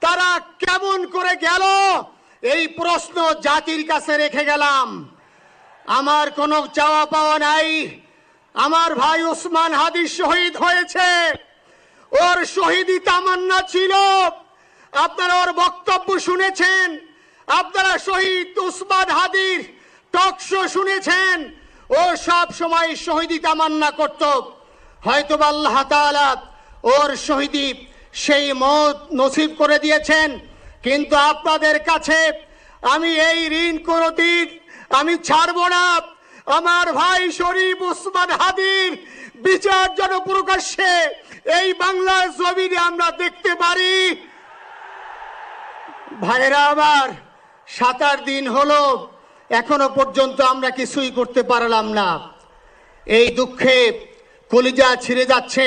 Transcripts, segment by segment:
তারা কেমন করে গেল? এই প্রশ্ন জাতির কাছে রেখে গেলাম। আমার কোনো চাওয়া পাওয়া নাই। আমার ভাই ওসমান হাদি শহীদ হয়েছে। ওর শহীদি তামান্না ছিল। আপনারা ওর বক্তব্য শুনেছেন। আপনারা শহীদ উসমান হাদির টক শো শুনেছেন। ও সব সময় শহীদি তামান্না করত। হয়তো আল্লাহ তাআলা ওর শহীদি সেই মত নসিব করে দিয়েছেন। কিন্তু আপনাদের কাছে আমি এই ঋণ কোনদিন আমি ছাড়বো না। আমার ভাই শরীফ উসমান হাদির বিচার যেন প্রকাশ্যে এই বাংলার জমিনে আমরা দেখতে পারি। ভাইরা আমার, সাত দিন হলো এখনও পর্যন্ত আমরা কিছুই করতে পারলাম না। এই দুঃখে কলিজা ছিঁড়ে যাচ্ছে।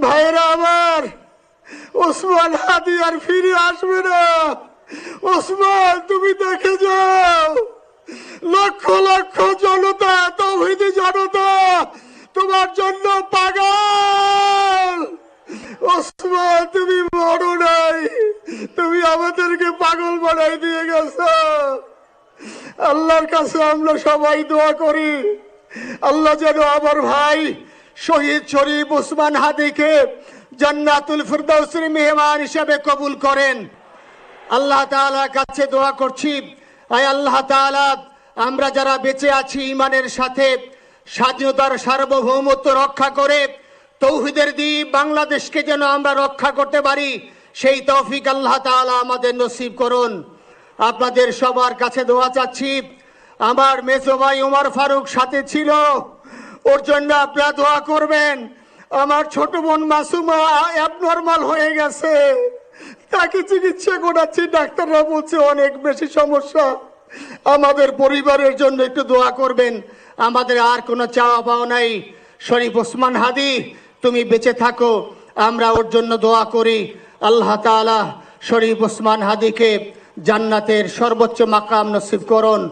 ভাইরা আমার, ওসমান হাদি আর ফিরে আসবে না। ওসমান, তুমি দেখে যাও। লক্ষ লক্ষ জনতা, তৌহিদি জনতা, তোমার জন্য পাগল। ওসমান, তুমি বড় নাই। তুমি আমাদেরকে পাগল বানাই দিয়ে গেছো। আল্লাহর কাছে আমরা সবাই দোয়া করি। আল্লাহ যেন আমার ভাই শহীদ শরীফ উসমান হাদিকে জান্নাতুল ফিরদৌসের মেহমান হিসেবে কবুল করেন। আল্লাহ তাআলার কাছে দোয়া করছি। আয় আল্লাহ তাআলা, আমরা যারা বেঁচে আছি ইমানের সাথে, স্বাধীনতার সার্বভৌমত্ব রক্ষা করে, তৌহিদের দ্বীপ বাংলাদেশকে যেন আমরা রক্ষা করতে পারি, সেই তৌফিক আল্লাহ তাআলা আমাদের নসিব করুন। আপনাদের সবার কাছে দোয়া চাচ্ছি। আমার মেজো ভাই উমর ফারুক সাথে ছিল। ওর জন্য আপনারা দোয়া করবেন। আমার ছোট বোন মাসুমা অ্যাবনর্মাল হয়ে গেছে। তাকে চিকিৎসা করাচ্ছি, ডাক্তাররা বলছে অনেক বেশি সমস্যা। আমাদের পরিবারের জন্য একটু দোয়া করবেন। আমাদের আর কোনো চাওয়া পাওয়া নাই। শরীফ ওসমান হাদি, তুমি বেঁচে থাকো। আমরা ওর জন্য দোয়া করি। আল্লাহ তাআলা শরীফ ওসমান হাদিকে জান্নাতের সর্বোচ্চ মাকাম নসিব করুন।